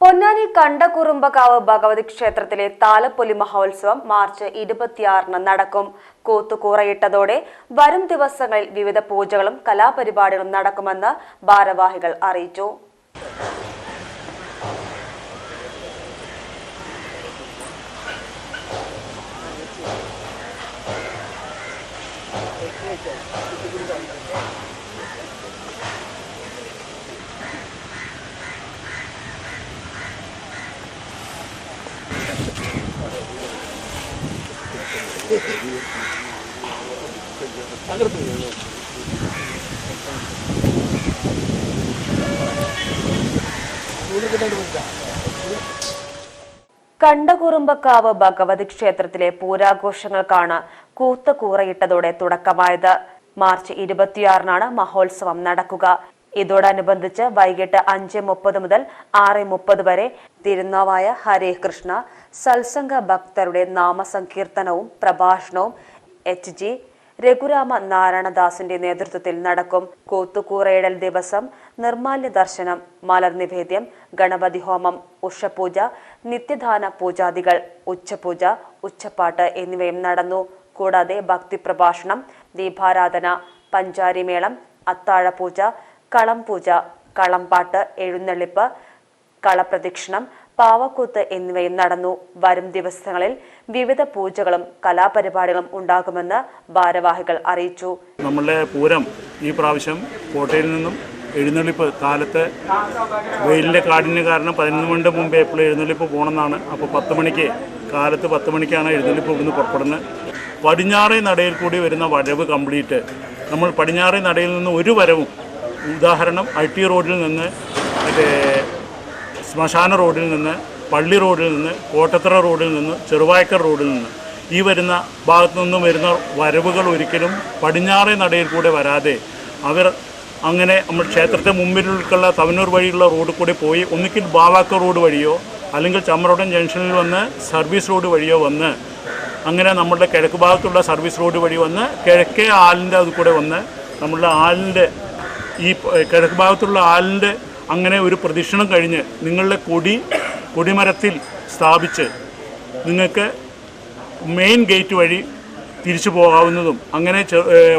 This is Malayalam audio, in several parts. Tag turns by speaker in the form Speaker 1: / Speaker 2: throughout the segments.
Speaker 1: പൊന്നാനി കണ്ടകുറുമ്പകാവ് ഭഗവതി ക്ഷേത്രത്തിലെ താലപ്പൊലി മഹോത്സവം മാർച്ച് ഇരുപത്തിയാറിന് നടക്കും. കൂത്തുകൂറയിട്ടതോടെ വരും ദിവസങ്ങളിൽ വിവിധ പൂജകളും കലാപരിപാടികളും നടക്കുമെന്ന് ഭാരവാഹികൾ അറിയിച്ചു. കണ്ടകുറുമ്പക്കാവ് ഭഗവതി ക്ഷേത്രത്തിലെ പൂരാഘോഷങ്ങൾക്കാണ് കൂത്തുകൂറയിട്ടതോടെ തുടക്കമായത്. മാർച്ച് ഇരുപത്തിയാറിനാണ് മഹോത്സവം നടക്കുക. ഇതോടനുബന്ധിച്ച് വൈകിട്ട് അഞ്ച് മുപ്പത് മുതൽ ആറ് മുപ്പത് വരെ തിരുനാവായ ഹരേ കൃഷ്ണ സത്സംഗ ഭക്തരുടെ നാമസങ്കീർത്തനവും പ്രഭാഷണവും എച്ച് ജി രഘുരാമ നാരായണദാസിന്റെ നേതൃത്വത്തിൽ നടക്കും. കൂത്തുകൂറയിടൽ ദിവസം നിർമാല്യ ദർശനം മലർ നിവേദ്യം ഗണപതി ഹോമം ഉഷപൂജ നിത്യദാന പൂജാദികൾ ഉച്ചപൂജ ഉച്ചപ്പാട്ട് എന്നിവയും നടന്നു. കൂടാതെ ഭക്തി പ്രഭാഷണം ദീപാരാധന പഞ്ചാരിമേളം അത്താഴപൂജ കളം പൂജ കളംപാട്ട് എഴുന്നള്ളിപ്പ് കളപ്രദക്ഷിണം പാവക്കൂത്ത് എന്നിവയും നടന്നു. വരും ദിവസങ്ങളിൽ വിവിധ പൂജകളും കലാപരിപാടികളും ഉണ്ടാകുമെന്ന് ഭാരവാഹികൾ അറിയിച്ചു.
Speaker 2: നമ്മളുടെ പൂരം ഈ പ്രാവശ്യം കോട്ടയിൽ നിന്നും എഴുന്നള്ളിപ്പ് കാലത്ത് വെയിലിന്റെ കാഠിന്യ കാരണം പതിനൊന്ന് മണിന്റെ മുമ്പ് എപ്പോഴും എഴുന്നള്ളിപ്പ് പോകണമെന്നാണ്. അപ്പോൾ പത്ത് മണിക്ക് കാലത്ത് പത്ത് മണിക്കാണ് എഴുന്നള്ളിപ്പ് ഇവിടുന്ന് പുറപ്പെടുന്നത്. പടിഞ്ഞാറേ നടയിൽ കൂടി വരുന്ന വരവ് കംപ്ലീറ്റ്. നമ്മൾ പടിഞ്ഞാറേ നടയിൽ നിന്ന് ഒരു വരവും ഉദാഹരണം ഐ ടി റോഡിൽ നിന്ന് മറ്റേ ശ്മശാന റോഡിൽ നിന്ന് പള്ളി റോഡിൽ നിന്ന് കോട്ടത്തറ റോഡിൽ നിന്ന് ചെറുവായക്കർ റോഡിൽ നിന്ന്. ഈ വരുന്ന ഭാഗത്തു നിന്നും വരുന്ന വരവുകൾ ഒരിക്കലും പടിഞ്ഞാറേ നടയിൽ കൂടെ വരാതെ അവർ അങ്ങനെ നമ്മൾ ക്ഷേത്രത്തെ മുമ്പിലുള്ള തവനൂർ വഴിയുള്ള റോഡിൽ കൂടി പോയി ഒന്നിക്കിൽ ബാവാക്ക റോഡ് വഴിയോ അല്ലെങ്കിൽ ചമ്മറോടൻ ജംഗ്ഷനിൽ വന്ന് സർവീസ് റോഡ് വഴിയോ വന്ന് അങ്ങനെ നമ്മളുടെ കിഴക്ക് ഭാഗത്തുള്ള സർവീസ് റോഡ് വഴി വന്ന് കിഴക്കേ ആലിന്റെ അത് കൂടെ വന്ന് നമ്മളുടെ ആലിന്റെ ഈ കിഴക്ക് ഭാഗത്തുള്ള ആലിന്റെ അങ്ങനെ ഒരു പ്രദക്ഷിണം കഴിഞ്ഞ് നിങ്ങളുടെ കൊടി കൊടിമരത്തിൽ സ്ഥാപിച്ച് നിങ്ങൾക്ക് മെയിൻ ഗേറ്റ് വഴി തിരിച്ചു പോകാവുന്നതും അങ്ങനെ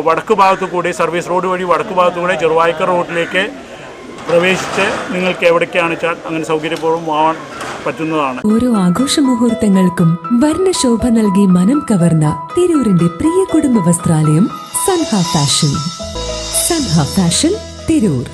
Speaker 2: വടക്ക് ഭാഗത്തു കൂടി സർവീസ് റോഡ് വഴി വടക്ക് ഭാഗത്തു കൂടെ ചെറുവായ്ക്കർ റോഡിലേക്ക് പ്രവേശിച്ച് നിങ്ങൾക്ക് എവിടേക്കാണ് വെച്ചാൽ അങ്ങനെ സൗകര്യപൂർവം പോകാൻ പറ്റുന്നതാണ്.
Speaker 3: ഓരോ ആഘോഷ മുഹൂർത്തങ്ങൾക്കും വർണശോഭ നൽകി മനം കവർന്ന തിരൂരിന്റെ പ്രിയ കുടുംബ വസ്ത്രാലയം സൻഹ ഫാഷൻ. സൻഹ ഫാഷൻ തിരൂർ.